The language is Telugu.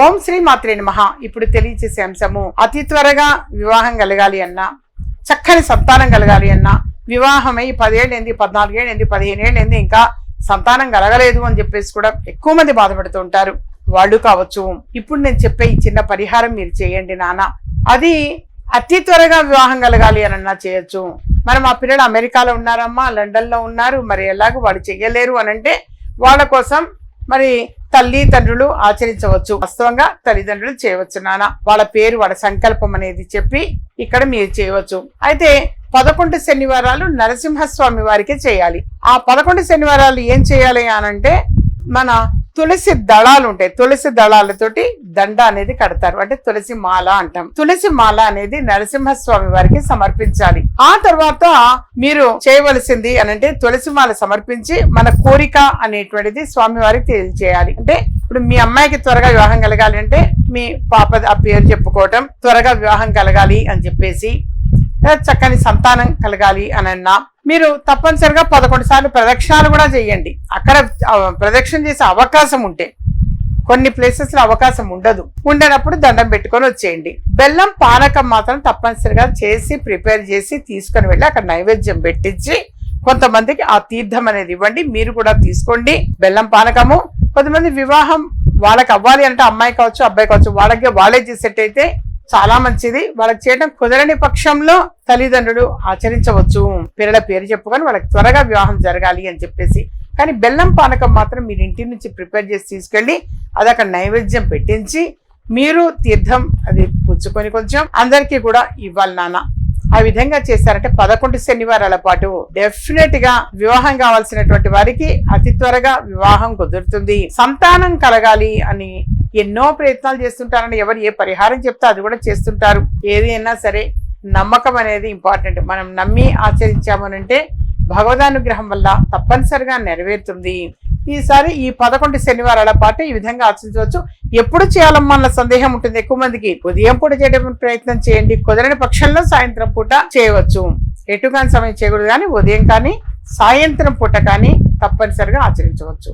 ఓం శ్రీ మాత్రే నమ. ఇప్పుడు తెలియచేసే అంశము అతి త్వరగా వివాహం కలగాలి అన్నా చక్కని సంతానం కలగాలి అన్నా వివాహమై పదేళ్ళేంది పద్నాలుగేళ్ళేంది పదిహేనేళ్ళేంది ఇంకా సంతానం కలగలేదు అని చెప్పేసి కూడా ఎక్కువ మంది బాధపడుతూ ఉంటారు. వాళ్ళు కావచ్చు. ఇప్పుడు నేను చెప్పే ఈ చిన్న పరిహారం మీరు చేయండి నాన్న. అది అతి త్వరగా వివాహం కలగాలి అని అన్నా చేయొచ్చు. మరి మా పిల్లలు అమెరికాలో ఉన్నారమ్మా లండన్లో ఉన్నారు. మరి ఎలాగో వాళ్ళు చెయ్యలేరు అని అంటే వాళ్ళ కోసం మరి తల్లి తండ్రులు ఆచరించవచ్చు. వాస్తవంగా తల్లిదండ్రులు చేయవచ్చు నాన్న వాళ్ళ పేరు వాళ్ళ సంకల్పం అనేది చెప్పి ఇక్కడ మీరు చేయవచ్చు. అయితే పదకొండు శనివారాలు నరసింహస్వామి వారికి చేయాలి. ఆ పదకొండు శనివారాలు ఏం చేయాలి అనంటే మన తులసి దళాలు ఉంటాయి. తులసి దళాలతోటి దండ అనేది కడతారు. అంటే తులసి మాల అంటాం. తులసి మాల అనేది నరసింహస్వామి వారికి సమర్పించాలి. ఆ తర్వాత మీరు చేయవలసింది అనంటే తులసి మాల సమర్పించి మన కోరిక అనేటువంటిది స్వామి వారికి తెలియజేయాలి. అంటే ఇప్పుడు మీ అమ్మాయికి త్వరగా వివాహం కలగాలి అంటే మీ పాప ఆ పేరు చెప్పుకోవటం త్వరగా వివాహం కలగాలి అని చెప్పేసి చక్కని సంతానం కలగాలి అని అన్నా మీరు తప్పనిసరిగా పదకొండు సార్లు ప్రదక్షిణాలు కూడా చేయండి. అక్కడ ప్రదక్షిణ చేసే అవకాశం ఉంటే కొన్ని ప్లేసెస్లో అవకాశం ఉండదు. ఉండనప్పుడు దండం పెట్టుకొని వచ్చేయండి. బెల్లం పానకం మాత్రం తప్పనిసరిగా చేసి ప్రిపేర్ చేసి తీసుకొని వెళ్ళి అక్కడ నైవేద్యం పెట్టించి కొంతమందికి ఆ తీర్థం అనేది ఇవ్వండి. మీరు కూడా తీసుకోండి. బెల్లం పానకము కొంతమంది వివాహం వాళ్ళకి అవ్వాలి అంటే అమ్మాయి కావచ్చు అబ్బాయి కావచ్చు వాళ్ళకి వాళ్ళే చేసేటైతే చాలా మంచిది. వాళ్ళకి చేయడం కుదరని పక్షంలో తల్లిదండ్రులు ఆచరించవచ్చు. పిల్లల పేరు చెప్పుకొని వాళ్ళకి త్వరగా వివాహం జరగాలి అని చెప్పేసి. కానీ బెల్లం పానకం మాత్రం మీరు ఇంటి నుంచి ప్రిపేర్ చేసి తీసుకెళ్ళి అది అక్కడ నైవేద్యం పెట్టించి మీరు తీర్థం అది పుచ్చుకొని కొంచెం అందరికీ కూడా ఇవ్వాలి నాన్న. ఆ విధంగా చేశారంటే పదకొండు శనివారాల పాటు డెఫినెట్గా వివాహం కావాల్సినటువంటి వారికి అతి త్వరగా వివాహం కుదురుతుంది. సంతానం కలగాలి అని ఎన్నో ప్రయత్నాలు చేస్తుంటారని ఎవరు ఏ పరిహారం చెప్తే అది కూడా చేస్తుంటారు. ఏది అయినా సరే నమ్మకం అనేది ఇంపార్టెంట్ మనం నమ్మి ఆచరించామనంటే భగవదానుగ్రహం వల్ల తప్పనిసరిగా నెరవేరుతుంది. ఈసారి ఈ పదకొండు శనివారాల పాటు ఈ విధంగా ఆచరించవచ్చు. ఎప్పుడు చేయాలమ్మా అన్న సందేహం ఉంటుంది ఎక్కువ మందికి. ఉదయం పూట చేయడం ప్రయత్నం చేయండి. కుదరని పక్షంలో సాయంత్రం పూట చేయవచ్చు. ఎటు కాని సమయం చేయకూడదు కానీ ఉదయం కానీ సాయంత్రం పూట కానీ తప్పనిసరిగా ఆచరించవచ్చు.